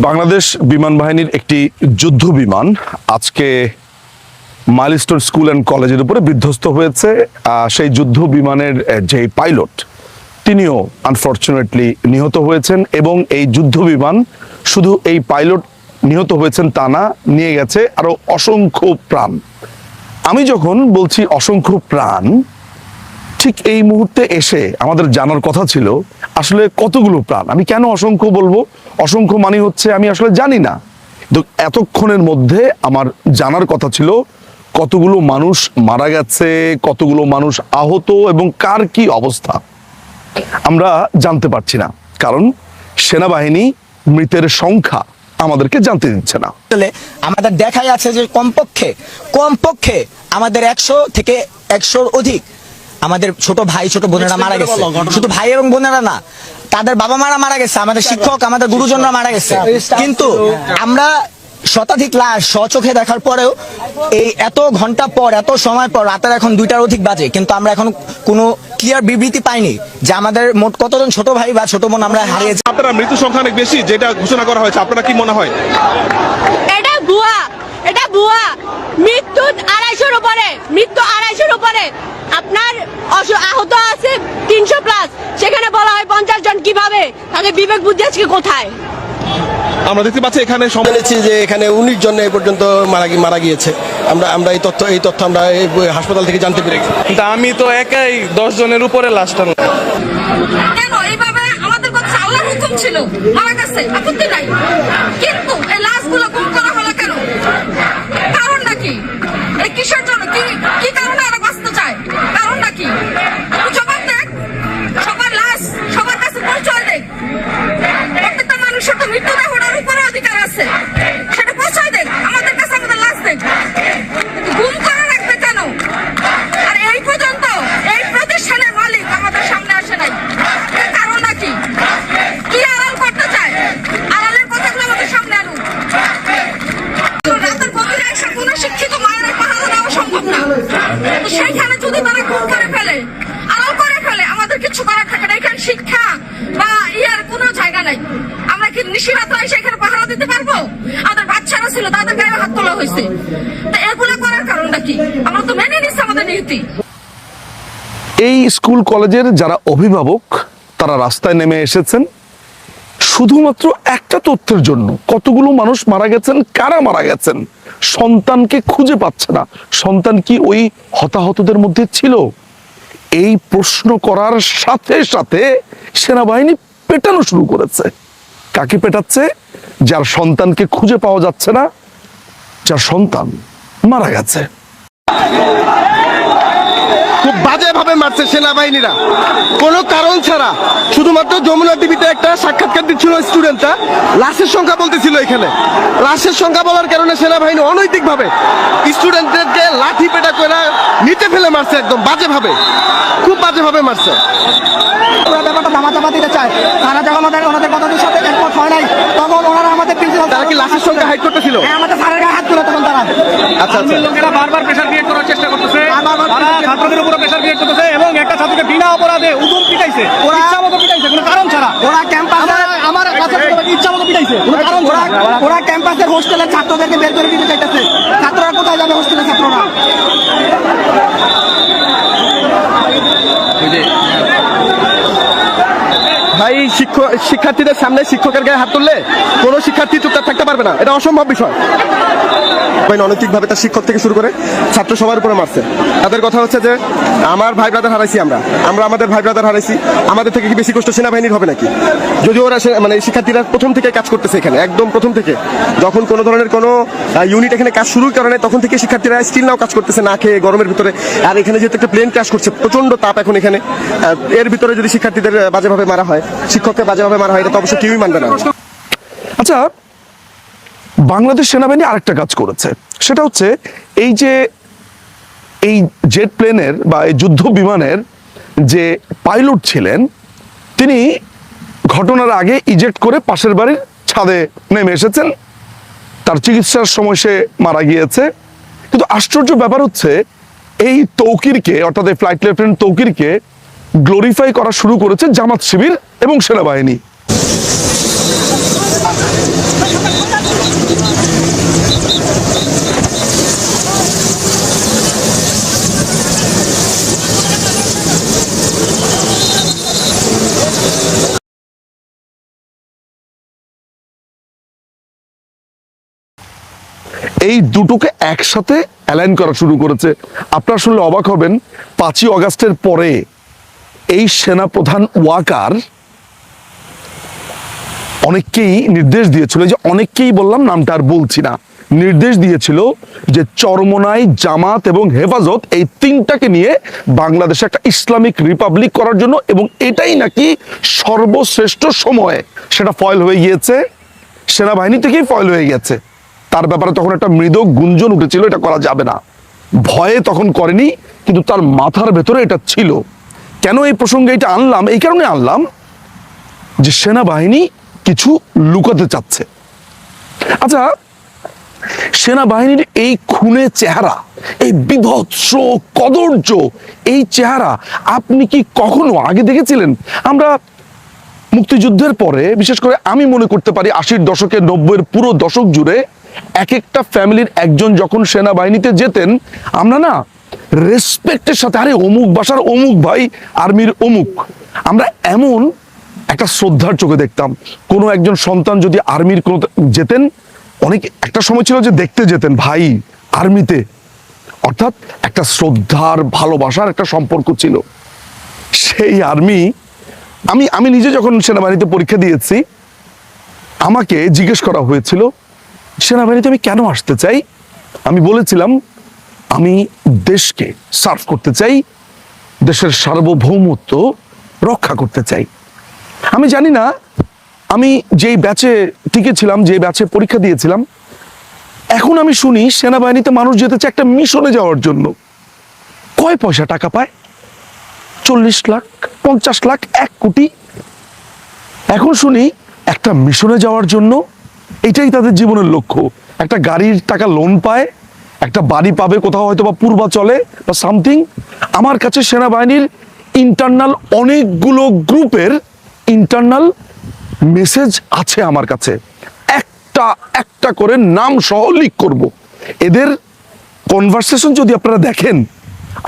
বাংলাদেশ বিমান বাহিনীর একটি যুদ্ধ বিমান আজকে মাইলস্টোন স্কুল অ্যান্ড কলেজের উপরে বিধ্বস্ত হয়েছে। সেই যুদ্ধ বিমানের যে পাইলট, তিনিও আনফর্চুনেটলি নিহত হয়েছেন এবং এই যুদ্ধ বিমান শুধু এই পাইলট নিহত হয়েছেন তা না, নিয়ে গেছে আরও অসংখ্য প্রাণ। আমি যখন বলছি অসংখ্য প্রাণ, ঠিক এই মুহূর্তে এসে আমাদের জানার কথা ছিল আসলে কতগুলো প্রাণ? আমি কেন অসংখ্য বলব? অসংখ্য মানে হচ্ছে আমি আসলে জানি না। এতক্ষণের মধ্যে আমার জানার কথা ছিল, কতগুলো মানুষ মারা গেছে, কতগুলো মানুষ আহত এবং কার কি অবস্থা? আমরা জানতে পারছি না, কারণ সেনাবাহিনী মৃতের সংখ্যা আমাদেরকে জানতে দিচ্ছে না। আমাদের দেখাই আছে যে কমপক্ষে কমপক্ষে আমাদের একশো থেকে একশোর অধিক আমাদের ছোট ভাই ছোট বোনেরা মারা গেছে। শুধু ভাই এবং বোনেরা না তাদের বাবা মারা মারা গেছে আমাদের শিক্ষক আমাদের গুরুজনরা মারা গেছে। কিন্তু আমরা শতাধিক লাশ স্বচোখে দেখার পরেও এই এত ঘণ্টা পর এত সময় পর রাতের এখন দুইটার অধিক বাজে কিন্তু আমরা এখন কোনো ক্লিয়ার বিবৃতি পাইনি যে আমাদের মোট কতজন ছোট ভাই বা ছোট বোন আমরা হারিয়েছি আপনারা মৃত্যু সংখ্যা অনেক বেশি যেটা ঘোষণা করা হয়েছে আপনারা কি মনে হয়? এটা ভুয়া এটা ভুয়া। মৃত্যু আড়াইশোর উপরে মৃত্যু আড়াইশোর উপরে। আপনার আহত আছে তিনশো প্লাস সেখানে বলা হয় পঞ্চাশ জন কীভাবে? তাদের বিবেক বুদ্ধি আজকে কোথায়? আমরা দেখতে পাচ্ছি এখানে সম- যে এখানে উনিশ জন এই পর্যন্ত মারা মারা গিয়েছে। আমরা আমরা এই তথ্য এই তথ্য আমরা এই হাসপাতাল থেকে জানতে পেরেছি। তা আমি তো একাই দশ জনের উপরে লাশটা কেন? এইভাবে আমাদের কাছে আল্লাহর হুকুম ছিল। মারা গেছে আপত্তি নাই। কিন্তু এই লাশগুলো গুম করা হলো কেন? কারণটা কি? এই কিসের জন্য? কি কি কারণে তো উপরে অধিকার আছে সেটা পৌঁছায় দেখ আমাদের কাছে আমাদের লাশ দেখ কিন্তু গুম করে রাখবে কেন আর এই পর্যন্ত এই প্রতিষ্ঠানের মালিক আমাদের সামনে আসে নাই এর কারণটা কি কি আড়াল করতে চায় আড়ালের কথাগুলো আমাদের সামনে আনুন রাতের গভীরে এসে কোনো শিক্ষিত মায়ের পাহারা দেওয়া সম্ভব না তো সেইখানে যদি তারা খুন করে ফেলে আড়াল করে ফেলে আমাদের কিছু করার থাকে না এখানে শিক্ষা বা ইয়ার কোনো জায়গা নাই আমরা কি নিশিরাত এসে এখানে পাহারা দিতে পারব আমাদের বাচ্চারা ছিল তাদের গায়ে হাত তোলা হয়েছে এগুলো করার কারণটা কি? আমরা তো মেনে নিচ্ছি আমাদের নীতি। এই স্কুল কলেজের যারা অভিভাবক, তারা রাস্তায় নেমে এসেছেন। শুধুমাত্র একটা তথ্যের জন্য, কতগুলো মানুষ মারা গেছেন, কারা মারা গেছেন, সন্তানকে খুঁজে পাচ্ছে না। সন্তান কি ওই হতাহতদের মধ্যে ছিল? এই প্রশ্ন করার সাথে সাথে সেনাবাহিনী পেটানো শুরু করেছে। কাকে পেটাচ্ছে? যার সন্তানকে খুঁজে পাওয়া যাচ্ছে না যার সন্তান মারা গেছে। খুব বাজেভাবে মারছে সেনাবাহিনীরা। কোনো কারণ ছাড়া। শুধুমাত্র যমুনা টিভিতে একটা স্টুডেন্টরা লাশের সংখ্যা বলতেছিল এখানে। লাশের সংখ্যা বলার কারণে সেনাবাহিনী অনৈতিকভাবে স্টুডেন্টদেরকে লাঠি পেটা করে ফেলে মারছে একদম বাজেভাবে। খুব বাজেভাবে মারছে। দামাচাপা দিতে চায়। তারা যখন আমাদের ওনাদের কথাটির সাথে একমত হয় নাই তখন ওনারা আমাদের প্রিন্সিপাল তারা কি লাশের সংখ্যা হাইট করতেছিল? আমাদের স্যারের গায়ে হাত তুলে তখন তারা। আচ্ছা আচ্ছা। লোকেরা বারবার প্রেশার ক্রিয়েট করার চেষ্টা করতেছে। তারা ছাত্রদের উপরে প্রেশার ক্রিয়েট করতেছে এবং একটা ছাত্রকে বিনা অপরাধে উদম পিটাইছে। ওরা- ইচ্ছা মতো পিটাইছে কোনো কারণ ছাড়া। ওরা ক্যাম্পাসে আমার কাছে ইচ্ছা মতো পিটাইছে কোনো কারণ ছাড়া। ওরা ক্যাম্পাসের হোস্টেলের ছাত্রদেরকে বের করে দিতে চাইতেছে। ছাত্ররা কোথায় যাবে হোস্টেলের ছাত্ররা ভাই শিক্ষক শিক্ষার্থীদের সামনে শিক্ষকের গায়ে হাত তুললে কোনো শিক্ষার্থী চুপচাপ থাকতে পারবে না। এটা অসম্ভব বিষয়। অনৈতিকভাবে তার শিক্ষক থেকে শুরু করে ছাত্র সবার উপরে মারছে। তাদের কথা হচ্ছে যে, আমার ভাই ব্রাদার হারাইছি আমরা। আমরা আমাদের ভাই ব্রাদার হারাইছি। আমাদের থেকে কি বেশি কষ্ট সেনাবাহিনীর হবে নাকি? যদিও ওরা মানে শিক্ষার্থীরা প্রথম থেকে কাজ করতেছে এখানে, একদম প্রথম থেকে। যখন কোনো ধরনের কোনো ইউনিট এখানে কাজ শুরু করে তখন থেকে শিক্ষার্থীরা স্টিল নাও কাজ করতেছে, না খেয়ে গরমের ভিতরে। আর এখানে যেহেতু একটা প্লেন ক্রাশ করছে প্রচণ্ড তাপ এখন এখানে। এর ভিতরে যদি শিক্ষার্থীদের বাজেভাবে মারা হয়, শিক্ষককে বাজেভাবে মারা হয়, এটা তো অবশ্যই কেউই মানবে না। আচ্ছা বাংলাদেশ সেনাবাহিনী আরেকটা কাজ করেছে। সেটা হচ্ছে এই যে, এই জেট প্লেনের বা এই যুদ্ধ বিমানের যে পাইলট ছিলেন, তিনি ঘটনার আগে ইজেক্ট করে পাশের বাড়ির ছাদে নেমে এসেছেন। তার চিকিৎসার সময় সে মারা গিয়েছে। কিন্তু আশ্চর্য ব্যাপার হচ্ছে, এই তৌকিরকে, অর্থাৎ এই ফ্লাইট লেফটেন্যান্ট তৌকিরকে গ্লোরিফাই করা শুরু করেছে জামাত শিবির এবং সেনাবাহিনী। এই দুটোকে একসাথে অ্যালাইন করা শুরু করেছে। আপনারা শুনলে অবাক হবেন, পাঁচই অগাস্টের পরে এই সেনাপ্রধান ওয়াকার অনেককেই নির্দেশ দিয়েছিল যে অনেককেই বললাম নামটা আর বলছি না, নির্দেশ দিয়েছিল যে চরমনাই, জামাত এবং হেফাজত এই তিনটাকে নিয়ে বাংলাদেশে একটা ইসলামিক রিপাবলিক করার জন্য এবং এটাই নাকি সর্বশ্রেষ্ঠ সময়ে। সেটা ফয়েল হয়ে গিয়েছে, সেনাবাহিনী থেকেই ফয়েল হয়ে গেছে তার ব্যাপারে তখন একটা মৃদ গুঞ্জন উঠেছিল, এটা করা যাবে না। ভয়ে তখন করেনি, কিন্তু তার মাথার ভেতরে এটা ছিল। কেন এই প্রসঙ্গে এটা আনলাম? এই কারণে আনলাম যে সেনাবাহিনী কিছু লুকাতে চাচ্ছে। আচ্ছা সেনাবাহিনীর এই খুনে চেহারা, এই বিভৎস কদর্য এই চেহারা আপনি কি কখনো আগে দেখেছিলেন? আমরা মুক্তিযুদ্ধের পরে, বিশেষ করে আমি মনে করতে পারি আশির দশকে, নব্বইয়ের পুরো দশক জুড়ে এক একটা ফ্যামিলির একজন যখন সেনাবাহিনীতে যেতেন, আমরা না রেসপেক্টের সাথে, আরে অমুক বাসার অমুক ভাই আর্মির অমুক, আমরা এমন একটা শ্রদ্ধার চোখে দেখতাম। কোনো একজন সন্তান যদি আর্মির কোনো যেতেন, অনেক একটা সময় ছিল যে দেখতে যেতেন, ভাই, আর্মিতে। অর্থাৎ একটা শ্রদ্ধার, ভালোবাসার একটা সম্পর্ক ছিল। সেই আর্মি, আমি আমি নিজে যখন সেনাবাহিনীতে পরীক্ষা দিয়েছি, আমাকে জিজ্ঞেস করা হয়েছিল, সেনাবাহিনীতে আমি কেন আসতে চাই? আমি বলেছিলাম, আমি দেশকে সার্ভ করতে চাই, দেশের সার্বভৌমত্ব রক্ষা করতে চাই। আমি জানি না, আমি যেই ব্যাচে টিকেছিলাম যে ব্যাচে পরীক্ষা দিয়েছিলাম, এখন আমি শুনি সেনাবাহিনীতে মানুষ যেতে চায় একটা মিশনে যাওয়ার জন্য। কয় পয়সা টাকা পায়? চল্লিশ লাখ, পঞ্চাশ লাখ, এক কোটি। এখন শুনি একটা মিশনে যাওয়ার জন্য, এটাই তাদের জীবনের লক্ষ্য। একটা গাড়ির টাকা লোন পায়, একটা বাড়ি পাবে, কোথাও হয়তো বা পূর্বাচলে বা সামথিং আমার কাছে সেনাবাহিনীর ইন্টারনাল অনেকগুলো গ্রুপের ইন্টারনাল মেসেজ আছে আমার কাছে। একটা একটা করে নাম সহ লিক করব। এদের কনভারসেশন যদি আপনারা দেখেন,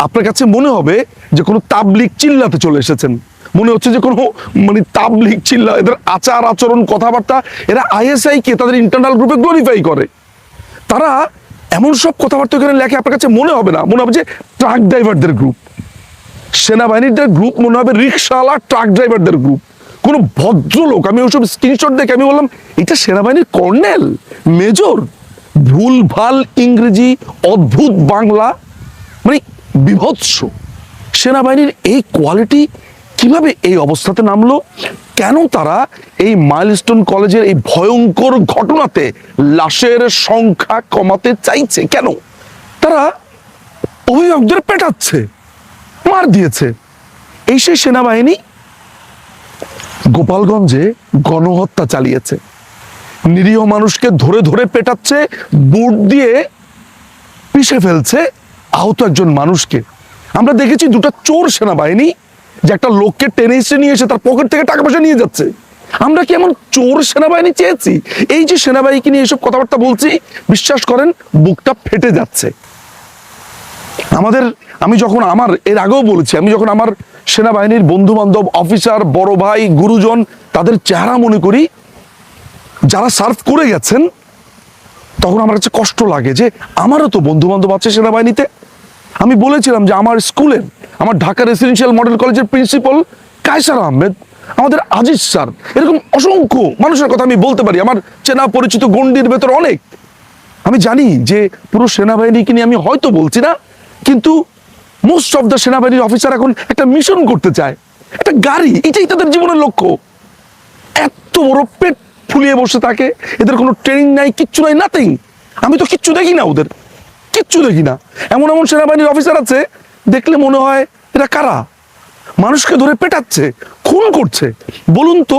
আপনার কাছে মনে হবে যে কোনো তাবলিক চিল্লাতে চলে এসেছেন। মনে হচ্ছে যে কোনো মানে তাবলিক চিল্লা, এদের আচার, আচরণ, কথাবার্তা, এরা আইএসআই কে তাদের ইন্টারনাল গ্রুপে গ্লোরিফাই করে। তারা এমন সব কথাবার্তা এখানে লেখে, আপনার কাছে মনে হবে না। মনে হবে যে ট্রাক ড্রাইভারদের গ্রুপ সেনাবাহিনীদের গ্রুপ মনে হবে রিক্সাওয়ালা ট্রাক ড্রাইভারদের গ্রুপ কোনো ভদ্রলোক, আমি ওসব স্ক্রিনশট দেখে আমি বললাম, এটা সেনাবাহিনীর কর্নেল, মেজর ভুল ভালো ইংরেজি, অদ্ভুত বাংলা মানে বিভৎস। সেনাবাহিনীর এই কোয়ালিটি কীভাবে এই অবস্থাতে নামলো? কেন তারা এই মাইলস্টোন কলেজের এই ভয়ঙ্কর ঘটনাতে লাশের সংখ্যা কমাতে চাইছে? কেন? তারা অভিভাবকদের পেটাচ্ছে, মার দিয়েছে। এই সেই সেনাবাহিনী গোপালগঞ্জে গণহত্যা চালিয়েছে। নিরীহ মানুষকে ধরে ধরে পেটাচ্ছে, বুট দিয়ে পিষে ফেলছে আহত একজন মানুষকে। আমরা দেখেছি দুটো চোর সেনাবাহিনী যে একটা লোককে টেনে এসে নিয়ে এসে তার পকেট থেকে টাকা পয়সা নিয়ে যাচ্ছে। আমরা কি এমন চোর সেনাবাহিনী চেয়েছি? এই যে সেনাবাহিনীকে নিয়ে এসব কথাবার্তা বলছি, বিশ্বাস করেন, বুকটা ফেটে যাচ্ছে। আমাদের, আমি যখন আমার, এর আগেও বলেছি, আমি যখন আমার সেনাবাহিনীর বন্ধু বান্ধব অফিসার, বড় ভাই, গুরুজন, তাদের চেহারা মনে করি, যারা সার্ভ করে গেছেন, তখন আমার কাছে কষ্ট লাগে যে আমারও তো বন্ধু বান্ধব আছে সেনাবাহিনীতে। আমি বলেছিলাম যে আমার স্কুলের, আমার ঢাকা রেসিডেন্সিয়াল মডেল কলেজের প্রিন্সিপাল কায়সার আহমেদ, আমাদের আজিজ স্যার, এরকম অসংখ্য মানুষের কথা আমি বলতে পারি, আমার চেনা পরিচিত গণ্ডির ভেতর অনেক। আমি জানি যে পুরো সেনাবাহিনীকে নিয়ে আমি হয়তো বলছি না কিন্তু মোস্ট অফ দ্য সেনাবাহিনীর অফিসার এখন একটা মিশন করতে চায়। একটা গাড়ি, এটাই তাদের জীবনের লক্ষ্য। এত বড় পেট ফুলিয়ে বসে থাকে, এদের কোনো ট্রেনিং নাই, কিচ্ছু নাই নাথিং আমি তো কিচ্ছু দেখি না ওদের। কিচ্ছু দেখি না। এমন এমন সেনাবাহিনীর অফিসার আছে, দেখলে মনে হয় এটা কারা? মানুষকে ধরে পেটাচ্ছে, খুন করছে। বলুন তো,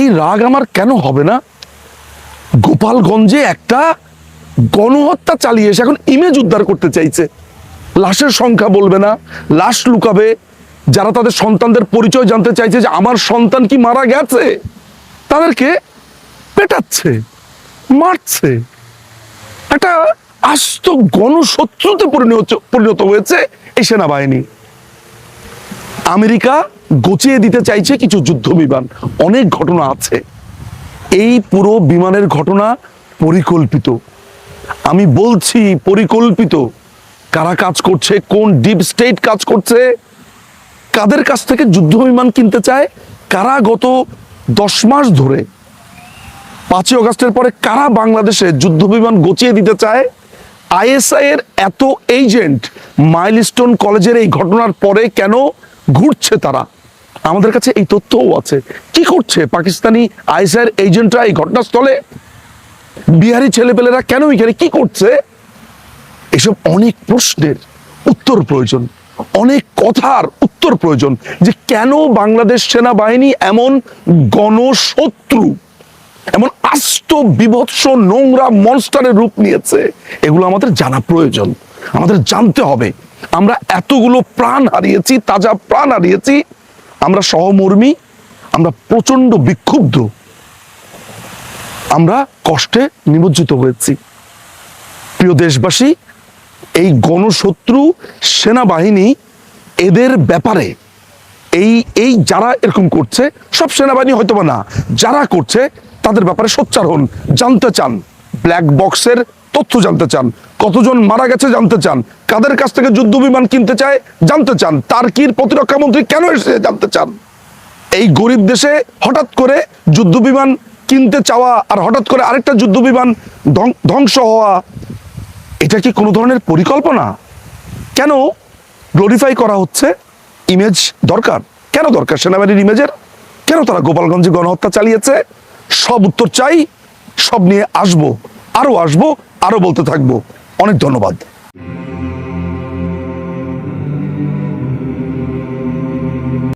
এই রাগ আমার কেন হবে না? গোপালগঞ্জে একটা গণহত্যা চালিয়ে এসে এখন ইমেজ উদ্ধার করতে চাইছে। লাশের সংখ্যা বলবে না, লাশ লুকাবে। যারা তাদের সন্তানদের পরিচয় জানতে চাইছে যে আমার সন্তান কি মারা গেছে, তাদেরকে পেটাচ্ছে, মারছে। একটা আস্ত গণশত্রুতে পরিণত পরিণত হয়েছে এই সেনাবাহিনী। আমেরিকা গচিয়ে দিতে চাইছে কিছু যুদ্ধ বিমান অনেক ঘটনা আছে। এই পুরো বিমানের ঘটনা পরিকল্পিত। আমি বলছি পরিকল্পিত। কারা কাজ করছে, কোন ডিপ স্টেট কাজ করছে, কাদের কাছ থেকে যুদ্ধ বিমান কিনতে চায়, কারা গত দশ মাস ধরে পাঁচই অগস্টের পরে কারা বাংলাদেশে যুদ্ধ বিমান গচিয়ে দিতে চায়, আইএসআই এর এত এজেন্ট মাইলস্টোন কলেজের এই ঘটনার পরে কেন ঘুরছে তারা? আমাদের কাছে এই তথ্যও আছে। কি করছে পাকিস্তানি আইএসআই এর এজেন্টরা এই ঘটনাস্থলে? বিহারি ছেলেপেলেরা কেন এখানে কি করছে? এসব অনেক প্রশ্নের উত্তর প্রয়োজন, অনেক কথার উত্তর প্রয়োজন যে কেন বাংলাদেশ সেনাবাহিনী এমন গণশত্রু, এমন আস্ত বিভৎস নোংরা মনস্টারের রূপ নিয়েছে, এগুলো আমাদের জানা প্রয়োজন, আমাদের জানতে হবে। আমরা এতগুলো প্রাণ হারিয়েছি, তাজা প্রাণ হারিয়েছি, আমরা সহমর্মী, আমরা প্রচণ্ড বিক্ষুব্ধ, আমরা কষ্টে নিমজ্জিত হয়েছি। প্রিয় দেশবাসী এই গণশত্রু সেনাবাহিনী এদের ব্যাপারে, এই এই যারা এরকম করছে, সব সেনাবাহিনী হয়তো বা না, যারা করছে, তাদের ব্যাপারে সোচ্চার হন, জানতে চান ব্ল্যাক বক্সের তথ্য জানতে চান, কতজন মারা গেছে জানতে চান, কাদের কাছ থেকে যুদ্ধ বিমান কিনতে চায় জানতে চান, তার্কির প্রতিরক্ষা মন্ত্রী কেন এসে জানতে চান? এই গরিব দেশে হঠাৎ করে যুদ্ধ বিমান কিনতে চাওয়া আর হঠাৎ করে আরেকটা যুদ্ধ বিমান ধ্বংস হওয়া এটা কি কোনো ধরনের পরিকল্পনা? কেন গ্লোরিফাই করা হচ্ছে ইমেজ দরকার? কেন দরকার সেনাবাহিনীর ইমেজের কেন তারা গোপালগঞ্জে গণহত্যা চালিয়েছে? সব উত্তর চাই, সব নিয়ে আসব আরও আসব আরও বলতে থাকব। অনেক ধন্যবাদ।